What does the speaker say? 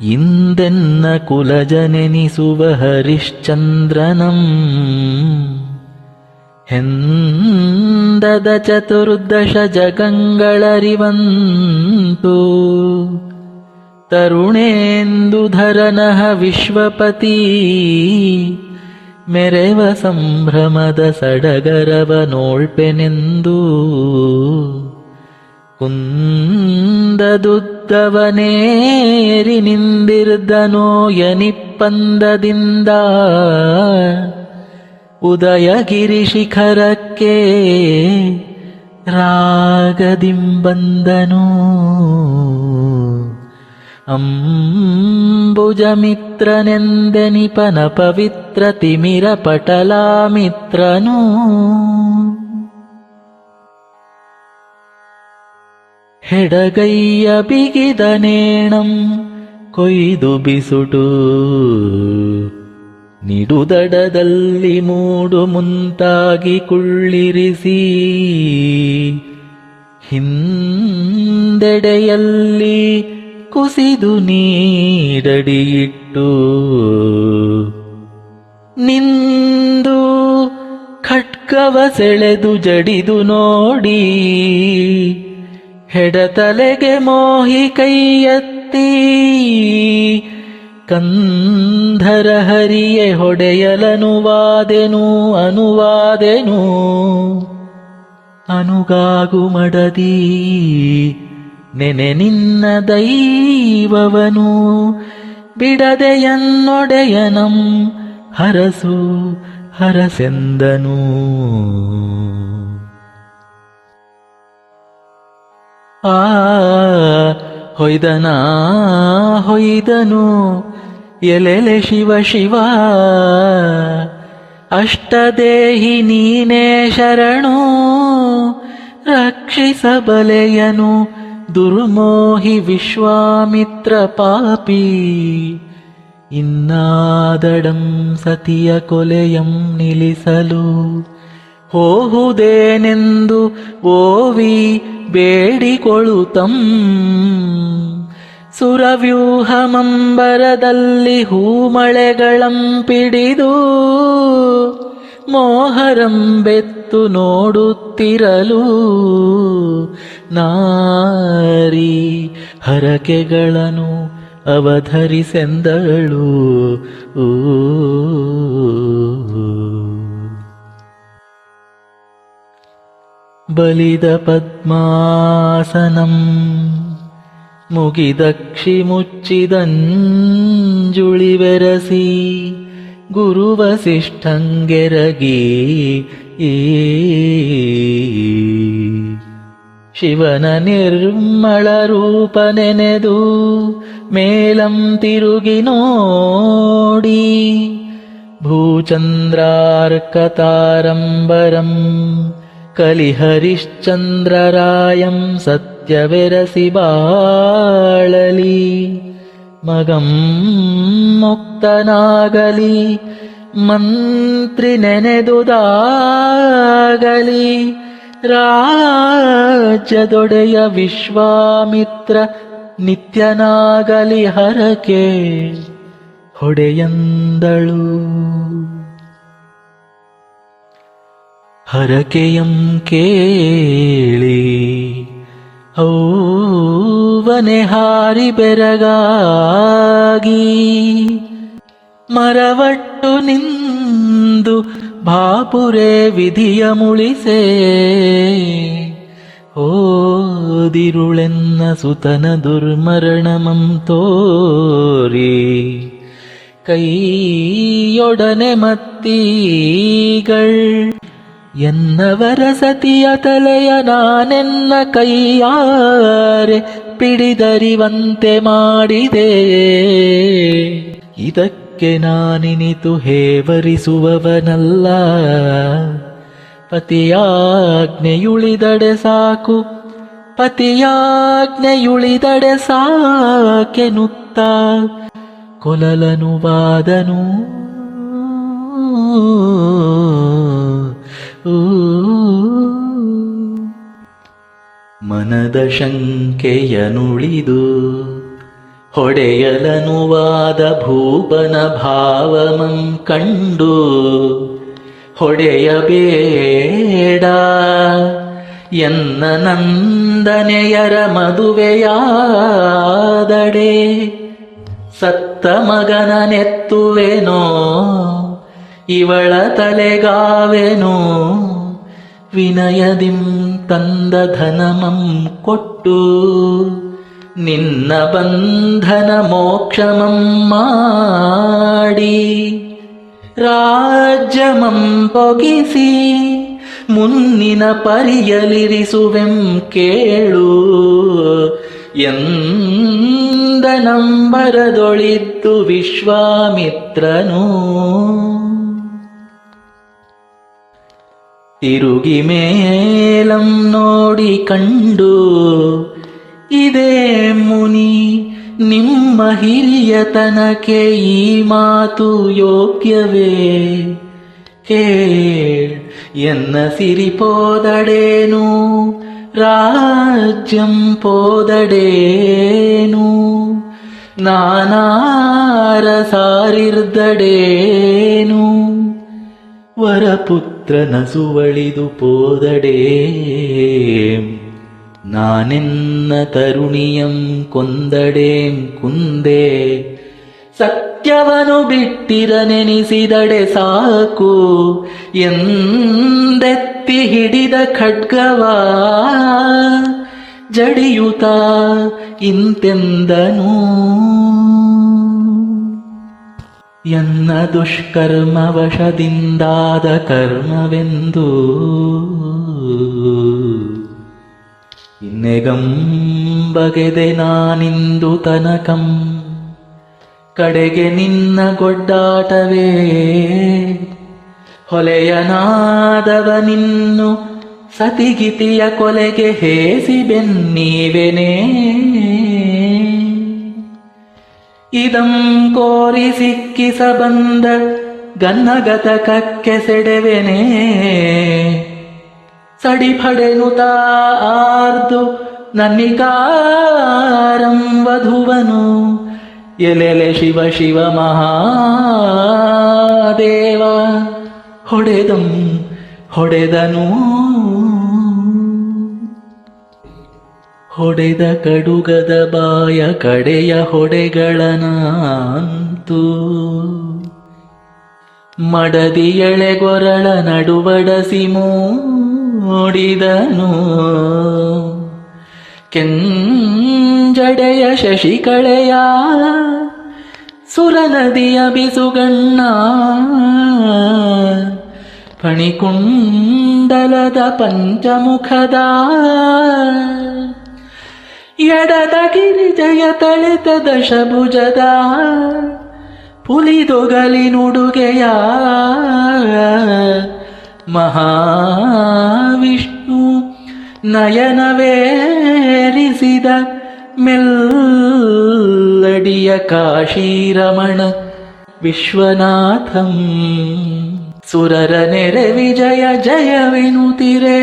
इन्देन्न कुलजनि सुवहरिश्चन्द्रनम् हेन्दद चतुर्दश जगङ्गळरिवन्तु तरुणेन्दुधरनः विश्वपती मेरेव सम्भ्रमद सडगरवनोल्पनेन्दू कुन्ददुत् ನೋಳ್ಪೆನೆಂದು ಕುಂದದುದ್ದವನೇರಿ ನಿಂದಿರ್ದನೋ ಯನಿಪ್ಪಂದದಿಂದ ಉದಯಗಿರಿ ಶಿಖರಕ್ಕೆ ರಾಗದಿಂಬಂದನು ಅಂಬುಜಮಿತ್ರನೆಂದೆನಿಪನ ಪವಿತ್ರ ಹೆಡಗೈಯ ಬಿಗಿದನೇಣಂ ಕೊಯ್ದು ಬಿಸುಟು. ನಿಡುದಡದಲ್ಲಿ ಮೂಡು ಮುಂತಾಗಿ ಕುಳ್ಳಿರಿಸಿ. ಹಿಂದೆಡೆಯಲ್ಲಿ ಕುಸಿದು ನೀಡಡಿಯಿಟ್ಟು. ನಿಂದು ಖಟ್ಕವ ಸೆಳೆದು ಜಡಿದು ನೋಡಿ. ಹೆಡತಲೆಗೆ ಮೋಹಿ ಕೈಯತ್ತಿ ಕಂಧರ ಹರಿಯೆ ಹೊಡೆಯಲನುವಾದೆನು ಅನುವಾದೆನು. ಅನುಗಾಗು ಮಡದಿ, ನೆನೆ ನಿನ್ನ ದೈವವನು. ಬಿಡದೆಯನ್ನೊಡೆಯನಂ ಹರಸು ಹರಸೆಂದನು. ಆ, ಹೊಯ್ದನಾ, ಹೊಯ್ದನು. ಎಲೆಲೆ ಶಿವ ಶಿವ. ಅಷ್ಟದೇಹಿ ನೀನೇ ಶರಣು. ರಕ್ಷಿಸಬಲೆಯನು ದುರ್ಮೋಹಿ ವಿಶ್ವಾಮಿತ್ರ ಪಾಪಿ. ಇನ್ನಾದಡಂ ಸತಿಯ ಕೊಲೆಯಂ ನಿಲ್ಲಿಸಲು ಹೋಹುದೇನೆಂದು ಓವಿ ಬೇಡಿಕೊಳ್ಳುತ್ತಂ ಸುರವ್ಯೂಹಮಂಬರದಲ್ಲಿ ಹೂಮಳೆಗಳಂ ಪಿಡಿದು ಮೋಹರಂಬೆತ್ತು ನೋಡುತ್ತಿರಲು ನಾರಿ ಹರಕೆಗಳನ್ನು ಅವಧರಿಸೆಂದಳು ಊ. ಬಲಿದ ಪದ್ಮಾಸನಂ ಮುಗಿದಕ್ಷಿ ಮುಚ್ಚಿದಂಜುಳಿವೆರಸಿ ಗುರುವಸಿಷ್ಠಂಗೆರಗಿ ಈ ಶಿವನ ನಿರ್ಮಳ ರೂಪ ನೆನೆದು ಮೇಲಂ ತಿರುಗಿ ನೋಡಿ ಭೂಚಂದ್ರಾರ್ಕತಾರಂಬರಂ ಕಲಿಹರಿಶ್ಚಂದ್ರರಾಯಂ ಸತ್ಯವೆರಸಿ ಬಾಳಲಿ ಮಗಂ ಮುಕ್ತನಾಗಲಿ ಮಂತ್ರಿ ನೆನೆದುದಾಗಲಿ ರಾಜ್ಯದೊಡೆಯ ವಿಶ್ವಾಮಿತ್ರ ನಿತ್ಯನಾಗಲಿ ಹರಕೆ ಹೊಡೆಯಂದಳು ಹರಕೆಯಂ ಕೇಳಿ ಹೌವನೆ ಹಾರಿ ಬೆರಗಾಗಿ, ಮರವಟ್ಟು ನಿಂದು ಬಾಪುರೆ ವಿಧಿಯ ಮುಳಿಸೆ, ಓದಿರುಳೆನ್ನ ಸುತನ ದುರ್ಮರಣಮಂ ತೋರಿ, ಕೈಯೊಡನೆ ಮತ್ತೀಗಳ್ ಎನ್ನವರ ಸತಿಯ ತಲೆಯ ನಾನೆನ್ನ ಕೈಯಾರೆ ಪಿಡಿದರಿವಂತೆ ಮಾಡಿದೆ. ಇದಕ್ಕೆ ನಾನಿನಿತು ಹೇವರಿಸುವವನಲ್ಲ. ಪತಿಯಾಜ್ಞೆಯುಳಿದಡೆ ಸಾಕು, ಪತಿಯಾಜ್ಞೆಯುಳಿದಡೆ ಸಾಕೆನುತ್ತ. ಕೊಲಲನು ವಾದನು ಮನದ ಶಂಕೆಯನುಳಿದು ಹೊಡೆಯಲನುವಾದ ಭೂಪನ ಭಾವಮಂ ಕಂಡು ಹೊಡೆಯಬೇಡ. ಎನ್ನ ನಂದನೆಯರ ಮದುವೆಯಾದಡೆ ಸತ್ತ ಮಗನ ನೆತ್ತುವೆನೋ, ಇವಳ ತಲೆಗಾವೆನೋ ವಿನಯದಿಂ ತಂದ ಧನಮಂ ಕೊಟ್ಟು, ನಿನ್ನ ಬಂಧನ ಮೋಕ್ಷಮಂ ಮಾಡಿ, ರಾಜ್ಯಮಂ ಪೊಗಿಸಿ ಮುನ್ನಿನ ಪರಿಯಲಿರಿಸುವೆಂ ಕೇಳು. ಎಂದ ನಂಬರದೊಳಿದ್ದು ವಿಶ್ವಾಮಿತ್ರನು. ತಿರುಗಿ ಮೇಲಂ ನೋಡಿ ಕಂಡು, ಇದೇ ಮುನಿ, ನಿಮ್ಮ ಹಿರಿಯತನಕ್ಕೆ ಈ ಮಾತು ಯೋಗ್ಯವೇ? ಕೇಳ್, ಎನ್ನ ಸಿರಿ ಪೋದಡೇನು ರಾಜ್ಯಂ ಪೋದಡೇನು, ನಾನಾರ ಸಾರಿರ್ದಡೇನು? ವರಪುತ್ರನ ಸುವಳಿದು ಪೋದಡೇ. ನಾನೆನ್ನ ತರುಣಿಯಂ ಕೊಂದಡೇಂ ಕುಂದೆ. ಸತ್ಯವನು ಬಿಟ್ಟಿರ ನೆನೆಸಿದಡೆ ಸಾಕು. ಎಂದೆತ್ತಿ ಹಿಡಿದ ಖಡ್ಗವ. ಜಡಿಯುತ ಇಂತೆಂದನು. ಎನ್ನ ದುಷ್ಕರ್ಮವಶದಿಂದಾದ ಕರ್ಮವೆಂದು ಇನ್ನೆಗಂ ಬಗೆದೆ ನಾನಿಂದು ತನಕಂ ಕಡೆಗೆ ನಿನ್ನ ಗೊಡ್ಡಾಟವೇ ಹೊಲೆಯನಾದವ ನಿನ್ನು ಸತಿಗಿತಿಯ ಕೊಲೆಗೆ ಹೇಸಿ ಬೆನ್ನೀವೆನೇ ಇದಂ ಕೋರಿ ಸಿಕ್ಕಿಸ ಬಂದ ಗನ್ನಗತಕಕ್ಕೆ ಸೆಡೆವೆನೆ ಸಡಿಫಡೆನುತ ಆರ್ದು ನನ್ನಿಕಾರಂ ವಧುವನು. ಎಲೆಲೆ ಶಿವ ಶಿವ ಮಹಾದೇವ. ಹೊಡೆದಂ ಹೊಡೆದನು. ಹೊಡೆದ ಕಡುಗದ ಬಾಯ ಕಡೆಯ ಹೊಡೆಗಳನಂತು ಮಡದಿ ಎಳೆಗೊರಳ ನಡುವಡಸಿ ಮೂಡಿದನು. ಕೆಂಜಡೆಯ ಶಶಿಕಳೆಯ ಸುರನದಿಯ ಬಿಸುಗಣ್ಣ. ಫಣಿಕುಂಡಲದ ಪಂಚಮುಖದ ಎಡದ ಗಿರಿಜಯ ತಳೆತ ದಶಭುಜದ ಪುಲಿದೊಗಲಿ ನುಡುಗೆಯ ಮಹಾವಿಷ್ಣು ನಯನವೇರಿಸಿದ ಮೆಲ್ಲಡಿಯ ಕಾಶೀರಮಣ ವಿಶ್ವನಾಥಂ. ಸುರರ ನೆರೆ ವಿಜಯ ಜಯವೆನುತಿರೇ